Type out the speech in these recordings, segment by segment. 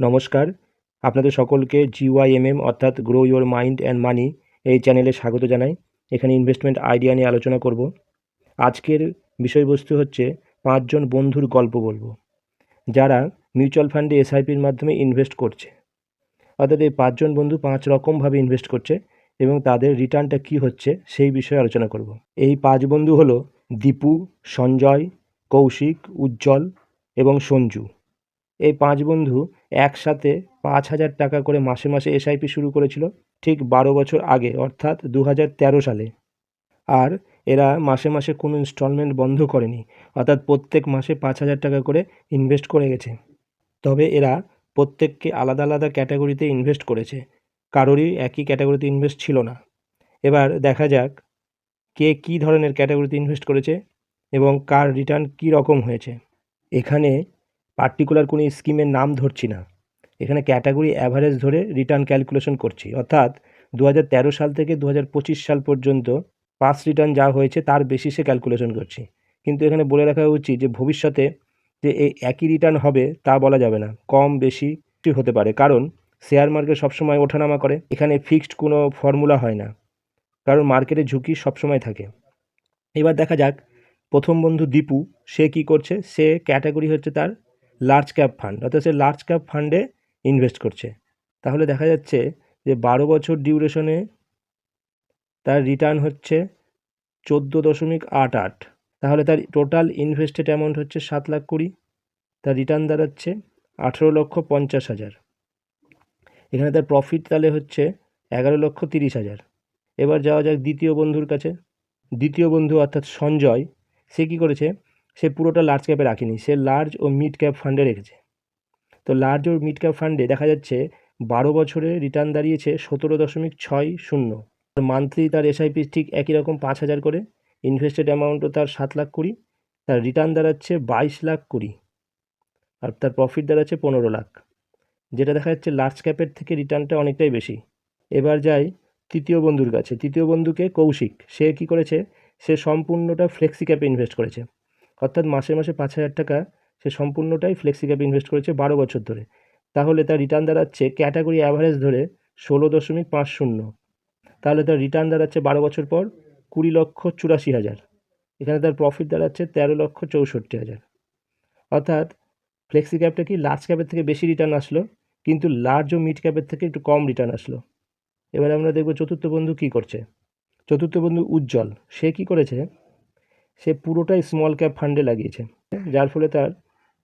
নমস্কার। আপনাদের সকলকে জিওয়াইএমএম অর্থাৎ grow your mind and money এই চ্যানেলে স্বাগত জানাই। এখানে ইনভেস্টমেন্ট আইডিয়া নিয়ে আলোচনা করব। আজকের বিষয়বস্তু হচ্ছে পাঁচজন বন্ধুর গল্প বলব। যারা মিউচুয়াল ফান্ডে এসআইপির মাধ্যমে ইনভেস্ট করছে। অর্থাৎ এই পাঁচজন বন্ধু পাঁচ রকমভাবে ইনভেস্ট করছে এবং তাদের রিটার্নটা কী হচ্ছে সেই বিষয়ে আলোচনা করব। এই পাঁচ বন্ধু হলো দীপু, সঞ্জয়, কৌশিক, উজ্জ্বল এবং সঞ্জু। এই পাঁচ বন্ধু একসাথে পাঁচ হাজার টাকা করে মাসে মাসে এসআইপি শুরু করেছিল ঠিক বারো বছর আগে, অর্থাৎ দু হাজার তেরো সালে। আর এরা মাসে মাসে কোনো ইনস্টলমেন্ট বন্ধ করেনি, অর্থাৎ প্রত্যেক মাসে পাঁচ হাজার টাকা করে ইনভেস্ট করে গেছে। তবে এরা প্রত্যেককে আলাদা আলাদা ক্যাটাগরিতে ইনভেস্ট করেছে, কারোরই একই ক্যাটাগরিতে ইনভেস্ট ছিল না। এবার দেখা যাক কে কী ধরনের ক্যাটাগরিতে ইনভেস্ট করেছে এবং কার রিটার্ন কী রকম হয়েছে। এখানে পার্টিকুলার কোনো স্কিমের নাম ধরছি না। এখানে ক্যাটাগরি অ্যাভারেজ ধরে রিটার্ন ক্যালকুলেশন করছি। অর্থাৎ দু হাজার তেরো সাল থেকে দু হাজার পঁচিশ সাল পর্যন্ত পাস রিটার্ন যা হয়েছে তার বেশি সে ক্যালকুলেশন করছি। কিন্তু এখানে বলে রাখা উচিত যে ভবিষ্যতে যে এই একই রিটার্ন হবে তা বলা যাবে না। কম, বেশি হতে পারে। কারণ শেয়ার মার্কেট সবসময় ওঠানামা করে। এখানে ফিক্সড কোনো ফর্মুলা হয় না। কারণ মার্কেটে ঝুঁকি সবসময় থাকে। এবার দেখা যাক প্রথম বন্ধু দীপু, সে কি করছে? সে ক্যাটাগরি হচ্ছে তার লার্জ ক্যাপ ফান্ড অর্থাৎ সে লার্জ ক্যাপ ফান্ডে ইনভেস্ট করছে। তাহলে দেখা যাচ্ছে যে বারো বছর ডিউরেশনে তার রিটার্ন হচ্ছে চোদ্দ দশমিক আট আট। তাহলে তার টোটাল ইনভেস্টেড অ্যামাউন্ট হচ্ছে সাত লাখ কুড়ি। তার রিটার্ন দাঁড়াচ্ছে আঠেরো লক্ষ পঞ্চাশ হাজার। এখানে তার প্রফিট তাহলে হচ্ছে এগারো লক্ষ তিরিশ হাজার। এবার যাওয়া যাক দ্বিতীয় বন্ধুর কাছে। দ্বিতীয় বন্ধু অর্থাৎ সঞ্জয়, সে কী করেছে? সে পুরোটা লার্জ ক্যাপে রাখেনি। সে লার্জ ও মিড ক্যাপ ফান্ডে রেখেছে। তো লার্জ ও মিড ক্যাপ ফান্ডে দেখা যাচ্ছে বারো বছরে রিটার্ন দাঁড়িয়েছে সতেরো দশমিক ছয় শূন্য। মান্থলি তার এসআইপি ঠিক একই রকম পাঁচ হাজার করে। ইনভেস্টেড অ্যামাউন্টও তার সাত লাখ কুড়ি। তার রিটার্ন দাঁড়াচ্ছে বাইশ লাখ কুড়ি। আর তার প্রফিট দাঁড়াচ্ছে পনেরো লাখ। যেটা দেখা যাচ্ছে লার্জ ক্যাপের থেকে রিটার্নটা অনেকটাই বেশি। এবার যাই তৃতীয় বন্ধুর কাছে। তৃতীয় বন্ধুকে কৌশিক। সে কী করেছে? সে সম্পূর্ণটা ফ্লেক্সি ক্যাপে ইনভেস্ট করেছে। অর্থাৎ মাসে মাসে পাঁচ হাজার টাকা সে সম্পূর্ণটাই ফ্লেক্সি ক্যাপে ইনভেস্ট করেছে বারো বছর ধরে। তাহলে তার রিটার্ন দাঁড়াচ্ছে ক্যাটাগরি অ্যাভারেজ ধরে ষোলো দশমিক পাঁচ শূন্য। তাহলে তার রিটার্ন দাঁড়াচ্ছে বারো বছর পর কুড়ি লক্ষ চুরাশি হাজার। এখানে তার প্রফিট দাঁড়াচ্ছে তেরো লক্ষ চৌষট্টি হাজার। অর্থাৎ ফ্লেক্সি ক্যাপটা কি লার্জ ক্যাপের থেকে বেশি রিটার্ন আসলো, কিন্তু লার্জ ও মিড ক্যাপের থেকে একটু কম রিটার্ন আসলো। এবারে আমরা দেখব চতুর্থ বন্ধু কী করছে। চতুর্থ বন্ধু উজ্জ্বল। সে কী করেছে? সে পুরোটাই স্মল ক্যাপ ফান্ডে লাগিয়েছে, যার ফলে তার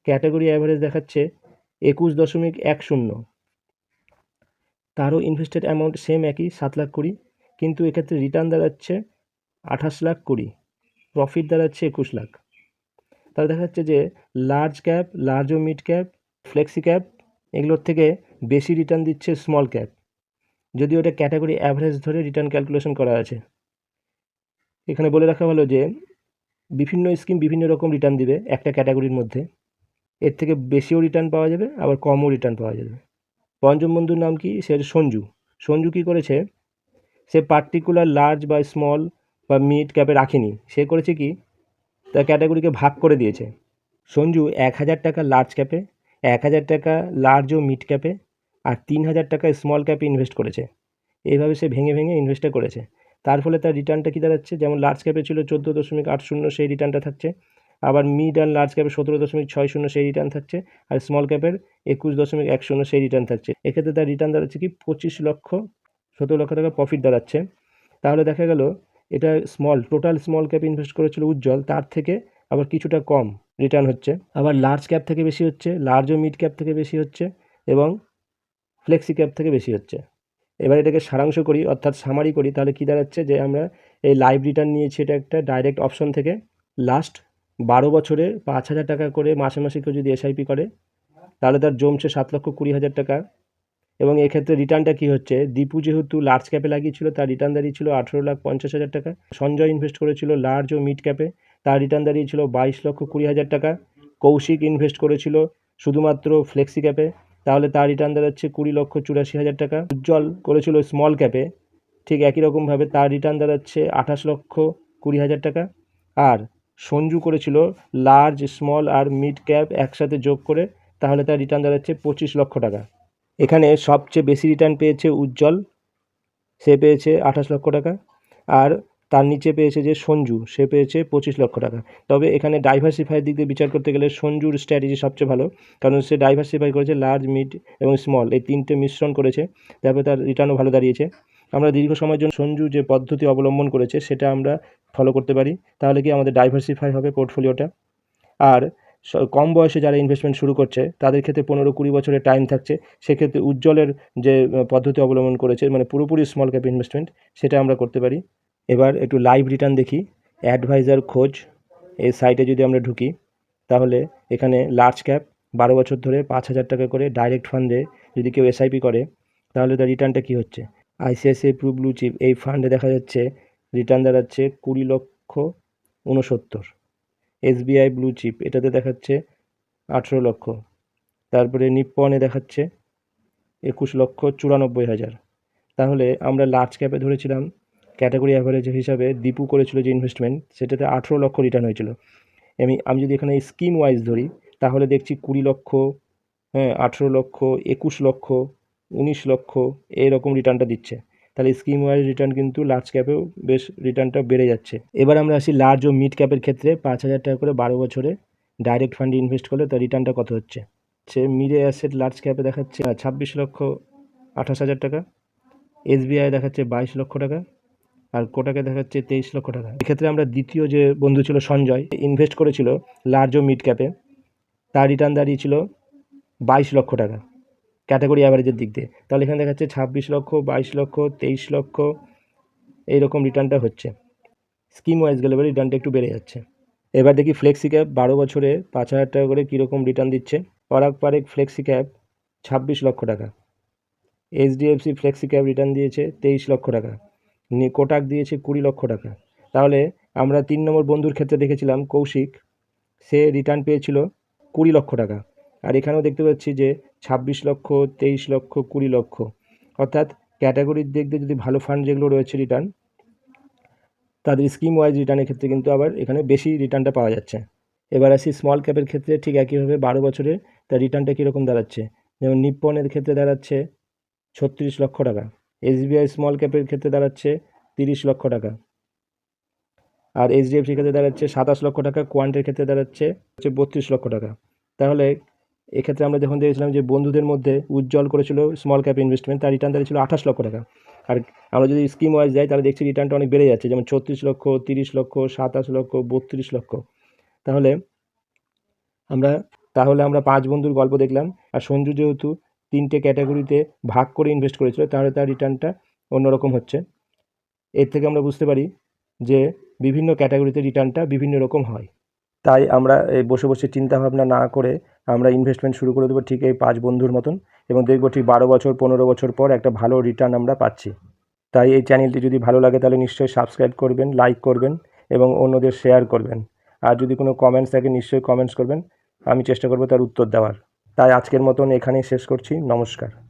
ক্যাটাগরি অ্যাভারেজ দেখাচ্ছে একুশ দশমিক এক শূন্য। তারও ইনভেস্টেড অ্যামাউন্ট সেম একই, সাত লাখ কুড়ি। কিন্তু এক্ষেত্রে রিটার্ন দাঁড়াচ্ছে আঠাশ লাখ কুড়ি। প্রফিট দাঁড়াচ্ছে একুশ লাখ। তাহলে দেখা যাচ্ছে যে লার্জ ক্যাপ লার্জ ও মিড ক্যাপ ফ্লেক্সি ক্যাপ এগুলোর থেকে বেশি রিটার্ন দিচ্ছে স্মল ক্যাপ যদি ওটা ক্যাটাগরি অ্যাভারেজ ধরে রিটার্ন ক্যালকুলেশন করা আছে। এখানে বলে রাখা হলো যে বিভিন্ন স্কিম বিভিন্ন রকম রিটার্ন দিবে একটা ক্যাটাগরির মধ্যে। এর থেকে বেশিও রিটার্ন পাওয়া যাবে, আবার কমও রিটার্ন পাওয়া যাবে। পঞ্চম বন্ধুর নাম কি? সে সঞ্জু। সঞ্জু কী করেছে? সে পার্টিকুলার লার্জ বা স্মল বা মিড ক্যাপে রাখেনি। সে করেছে কি? তার ক্যাটাগরিকে ভাগ করে দিয়েছে। সঞ্জু এক হাজার টাকা লার্জ ক্যাপে এক হাজার টাকা লার্জ ও মিড ক্যাপে আর তিন হাজার টাকা স্মল ক্যাপে ইনভেস্ট করেছে। এইভাবে সে ভেঙে ভেঙে ইনভেস্টটা করেছে। তার ফলে তার রিটার্নটা কী দাঁড়াচ্ছে? যেমন লার্জ ক্যাপে ছিল চোদ্দ দশমিক আট শূন্য, সেই রিটার্নটা থাকছে আবার মিড অ্যান্ড লার্জ ক্যাপে সতেরো দশমিক ছয় শূন্য সেই রিটার্ন থাকছে আর স্মল ক্যাপের একুশ দশমিক এক শূন্য সেই রিটার্ন থাকছে। এক্ষেত্রে তার রিটার্ন দাঁড়াচ্ছে কি পঁচিশ লক্ষ, সতেরো লক্ষ টাকা প্রফিট দাঁড়াচ্ছে। তাহলে দেখা গেল এটা small total small cap invest করেছিল উজ্জ্বল, তার থেকে আবার কিছুটা কম রিটার্ন হচ্ছে। আবার লার্জ ক্যাপ থেকে বেশি হচ্ছে লার্জ ও মিড ক্যাপ থেকে বেশি হচ্ছে এবং ফ্লেক্সি ক্যাপ থেকে বেশি হচ্ছে। এবার এটাকে সারাংশ করি, অর্থাৎ সামারি করি, তাহলে কী দাঁড়াচ্ছে যে আমরা এই লাইভ রিটার্ন নিয়েছি এটা একটা ডাইরেক্ট অপশন থেকে। লাস্ট বারো বছরে পাঁচ হাজার টাকা করে মাসে মাসে কেউ যদি এসআইপি করে, তাহলে তার জমছে সাত লক্ষ কুড়ি হাজার টাকা। এবং এক্ষেত্রে রিটার্নটা কী হচ্ছে? দীপু যেহেতু লার্জ ক্যাপে লাগিয়েছিল, তার রিটার্ন দাঁড়িয়েছিল আঠেরো লাখ পঞ্চাশ হাজার টাকা। সঞ্জয় ইনভেস্ট করেছিল লার্জ ও মিড ক্যাপে তার রিটার্ন দাঁড়িয়েছিল বাইশ লক্ষ কুড়ি হাজার টাকা। কৌশিক ইনভেস্ট করেছিল শুধুমাত্র ফ্লেক্সি ক্যাপে তাহলে তার রিটার্ন দাঁড়াচ্ছে কুড়ি লক্ষ চুরাশি হাজার টাকা। উজ্জ্বল করেছিল স্মল ক্যাপে ঠিক একই রকমভাবে তার রিটার্ন দাঁড়াচ্ছে আঠাশ লক্ষ কুড়ি হাজার টাকা। আর সঞ্জু করেছিল লার্জ স্মল আর মিড ক্যাপ একসাথে যোগ করে, তাহলে তার রিটার্ন দাঁড়াচ্ছে পঁচিশ লক্ষ টাকা। এখানে সবচেয়ে বেশি রিটার্ন পেয়েছে উজ্জ্বল, সে পেয়েছে আঠাশ লক্ষ টাকা, আর তার নিচে পেয়েছে যে সঞ্জু, সে পেয়েছে পঁচিশ লক্ষ টাকা। তবে এখানে ডাইভার্সিফাইয়ের দিক দিয়ে বিচার করতে গেলে সঞ্জুর স্ট্র্যাটেজি সবচেয়ে ভালো, কারণ সে ডাইভার্সিফাই করেছে লার্জ মিড এবং স্মল এই তিনটে মিশ্রণ করেছে, তারপরে তার রিটার্নও ভালো দাঁড়িয়েছে। আমরা দীর্ঘ সময়ের জন্য সঞ্জু যে পদ্ধতি অবলম্বন করেছে সেটা আমরা ফলো করতে পারি, তাহলে কি আমাদের ডাইভার্সিফাই হবে পোর্টফোলিওটা আর কম বয়সে যারা ইনভেস্টমেন্ট শুরু করছে, তাদের ক্ষেত্রে পনেরো কুড়ি বছরের টাইম থাকছে, সেক্ষেত্রে উজ্জ্বলের যে পদ্ধতি অবলম্বন করেছে মানে পুরোপুরি স্মল ক্যাপ ইনভেস্টমেন্ট সেটা আমরা করতে পারি। এবার একটু লাইভ রিটার্ন দেখি অ্যাডভাইজার খোঁজ, এই সাইটে যদি আমরা ঢুকি, তাহলে এখানে লার্জ ক্যাপ বারো বছর ধরে পাঁচ হাজার টাকা করে ডাইরেক্ট ফান্ডে যদি কেউ এসআইপি করে, তাহলে তার রিটার্নটা কী হচ্ছে? আইসিআইসিআই প্রু ব্লু চিপ এই ফান্ডে দেখা যাচ্ছে রিটার্ন দাঁড়াচ্ছে কুড়ি লক্ষ উনসত্তর এসবিআই ব্লু চিপ এটাতে দেখাচ্ছে আঠেরো লক্ষ। তারপরে নিপ্পনে দেখাচ্ছে একুশ লক্ষ চুরানব্বই হাজার। তাহলে আমরা লার্জ ক্যাপে ধরেছিলাম ক্যাটাগরি অ্যাভারেজ হিসাবে দীপু করেছিল যে ইনভেস্টমেন্ট সেটাতে আঠেরো লক্ষ রিটার্ন হয়েছিল। আমি আমি যদি এখানে স্কিম ওয়াইজ ধরি, তাহলে দেখছি কুড়ি লক্ষ হ্যাঁ আঠেরো লক্ষ, একুশ লক্ষ উনিশ লক্ষ এরকম রিটার্নটা দিচ্ছে। তাহলে স্কিম ওয়াইজ রিটার্ন কিন্তু লার্জ ক্যাপেও বেশ রিটার্নটা বেড়ে যাচ্ছে। এবার আমরা আসি লার্জ ও মিড ক্যাপের ক্ষেত্রে, পাঁচ হাজার টাকা করে বারো বছরে ডাইরেক্ট ফান্ডে ইনভেস্ট করলে তার রিটার্নটা কত হচ্ছে? সে মিডে অ্যাসেট লার্জ ক্যাপে দেখাচ্ছে ছাব্বিশ লক্ষ আঠাশ হাজার টাকা এসবিআই দেখাচ্ছে বাইশ লক্ষ টাকা, আর কোটাকে দেখাচ্ছে তেইশ লক্ষ টাকা। এক্ষেত্রে আমরা দ্বিতীয় যে বন্ধু ছিল সঞ্জয় ইনভেস্ট করেছিল লার্জ ও মিড ক্যাপে তার রিটার্ন দাঁড়িয়েছিল বাইশ লক্ষ টাকা। ক্যাটাগরি অ্যাভারেজের দিক দিয়ে। তাহলে এখানে দেখাচ্ছে ছাব্বিশ লক্ষ, বাইশ লক্ষ, তেইশ লক্ষ, এইরকম রিটার্নটা হচ্ছে। স্কিম ওয়াইজ গেলে রিটার্নটা একটু বেড়ে যাচ্ছে। এবার দেখি ফ্লেক্সি ক্যাপ বারো বছরে পাঁচ হাজার টাকা করে কীরকম রিটার্ন দিচ্ছে। পরাগ পারেক ফ্লেক্সি ক্যাপ ছাব্বিশ লক্ষ টাকা। এইচডিএফসি ফ্লেক্সি ক্যাপ রিটার্ন দিয়েছে তেইশ লক্ষ টাকা। কোটাক দিয়েছে কুড়ি লক্ষ টাকা। তাহলে আমরা তিন নম্বর বন্ধুর ক্ষেত্রে দেখেছিলাম কৌশিক, সে রিটার্ন পেয়েছিল কুড়ি লক্ষ টাকা। আর এখানেও দেখতে পাচ্ছি যে ছাব্বিশ লক্ষ, তেইশ লক্ষ, কুড়ি লক্ষ। অর্থাৎ ক্যাটাগরির দিক দিয়ে যদি ভালো ফান্ড যেগুলো রয়েছে রিটার্ন তাদের স্কিম ওয়াইজ রিটার্নের ক্ষেত্রে কিন্তু আবার এখানে বেশি রিটার্নটা পাওয়া যাচ্ছে। এবার আসি স্মল ক্যাপের ক্ষেত্রে ঠিক একইভাবে বারো বছরে তার রিটার্নটা কীরকম দাঁড়াচ্ছে? যেমন নিপ্পনের ক্ষেত্রে দাঁড়াচ্ছে ছত্রিশ লক্ষ টাকা। এসবিআই স্মল ক্যাপের ক্ষেত্রে দাঁড়াচ্ছে তিরিশ লক্ষ টাকা। আর এইচডিএফসির ক্ষেত্রে দাঁড়াচ্ছে সাতাশ লক্ষ টাকা কোয়ান্টের ক্ষেত্রে দাঁড়াচ্ছে হচ্ছে বত্রিশ লক্ষ টাকা। তাহলে এক্ষেত্রে আমরা যখন দেখেছিলাম যে বন্ধুদের মধ্যে উজ্জ্বল করেছিল স্মল ক্যাপ ইনভেস্টমেন্ট তার রিটার্ন দাঁড়িয়েছিল আঠাশ লক্ষ টাকা। আর আমরা যদি স্কিম ওয়াইজ যাই, তাহলে দেখছি রিটার্নটা অনেক বেড়ে যাচ্ছে। যেমন ছত্রিশ লক্ষ, তিরিশ লক্ষ, সাতাশ লক্ষ, বত্রিশ লক্ষ। তাহলে আমরা তাহলে আমরা পাঁচ বন্ধুর গল্প দেখলাম। আর সঞ্জু যেহেতু তিনটে ক্যাটাগরিতে ভাগ করে ইনভেস্ট করেছিল, তাহলে তার রিটার্নটা অন্যরকম হচ্ছে। এর থেকে আমরা বুঝতে পারি যে বিভিন্ন ক্যাটাগরিতে রিটার্নটা বিভিন্ন রকম হয়। তাই আমরা এই বসে বসে চিন্তা ভাবনা না করে আমরা ইনভেস্টমেন্ট শুরু করে দেবো ঠিক এই পাঁচ বন্ধুর মতন এবং দেখব ঠিক বারো বছর, পনেরো বছর পর একটা ভালো রিটার্ন আমরা পাচ্ছি। তাই এই চ্যানেলটি যদি ভালো লাগে তাহলে নিশ্চয়ই সাবস্ক্রাইব করবেন লাইক করবেন এবং অন্যদের শেয়ার করবেন। আর যদি কোনো কমেন্টস থাকে নিশ্চয়ই কমেন্টস করবেন, আমি চেষ্টা করব তার উত্তর দেওয়ার। তাই আজকের মতন এখানেই শেষ করছি। নমস্কার।